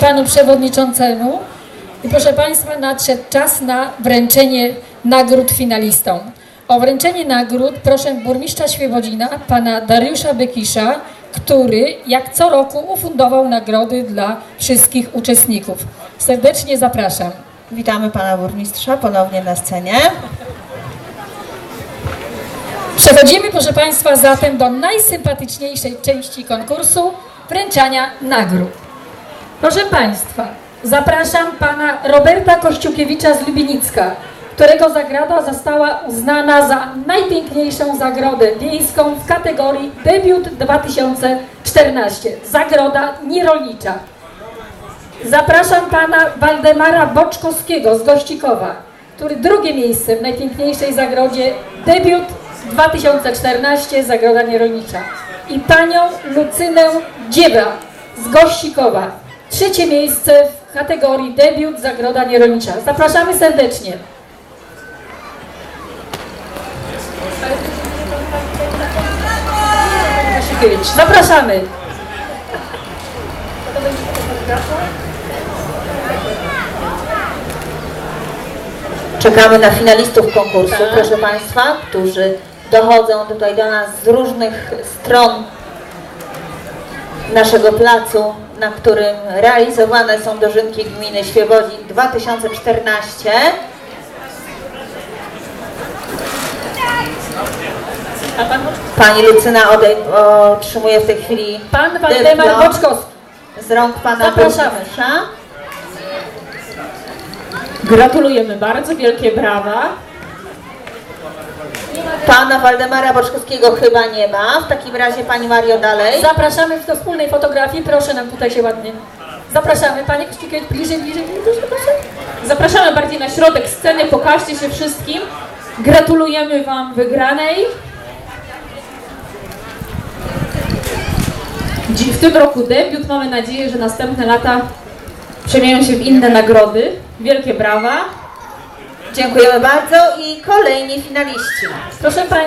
panu przewodniczącemu. I proszę Państwa, nadszedł czas na wręczenie nagród finalistom. O wręczenie nagród proszę burmistrza Świebodzina, pana Dariusza Bekisza, który jak co roku ufundował nagrody dla wszystkich uczestników. Serdecznie zapraszam. Witamy pana burmistrza ponownie na scenie. Przechodzimy, proszę Państwa, zatem do najsympatyczniejszej części konkursu wręczania nagród. Proszę Państwa, zapraszam pana Roberta Kościukiewicza z Lubienicka, którego zagrada została uznana za najpiękniejszą zagrodę wiejską w kategorii debiut 2014. Zagroda nierolnicza. Zapraszam pana Waldemara Boczkowskiego z Gościkowa, który drugie miejsce w najpiękniejszej zagrodzie debiut 2014 Zagroda Nierolnicza i panią Lucynę Dziewa z Gościkowa. Trzecie miejsce w kategorii debiut Zagroda Nierolnicza. Zapraszamy serdecznie. Zapraszamy. Czekamy na finalistów konkursu, Tak. proszę państwa, którzy dochodzą tutaj do nas z różnych stron naszego placu, na którym realizowane są dożynki gminy Świebodzin 2014. A pan, Pani Lucyna odej- otrzymuje w tej chwili pan Waldemar Boczkowski. z rąk pana Zapraszamy. burmistrza. Gratulujemy bardzo, wielkie brawa. Pana Waldemara Boczkowskiego chyba nie ma. W takim razie pani Mario dalej. Zapraszamy do wspólnej fotografii. Proszę nam tutaj się ładnie. Zapraszamy. Panie Kościukiewicz, bliżej, bliżej, bliżej, proszę. Zapraszamy bardziej na środek sceny, pokażcie się wszystkim. Gratulujemy Wam wygranej. W tym roku debiut, mamy nadzieję, że następne lata przemienią się w inne nagrody. Wielkie brawa. Dziękujemy bardzo i kolejni finaliści. Proszę Państwa.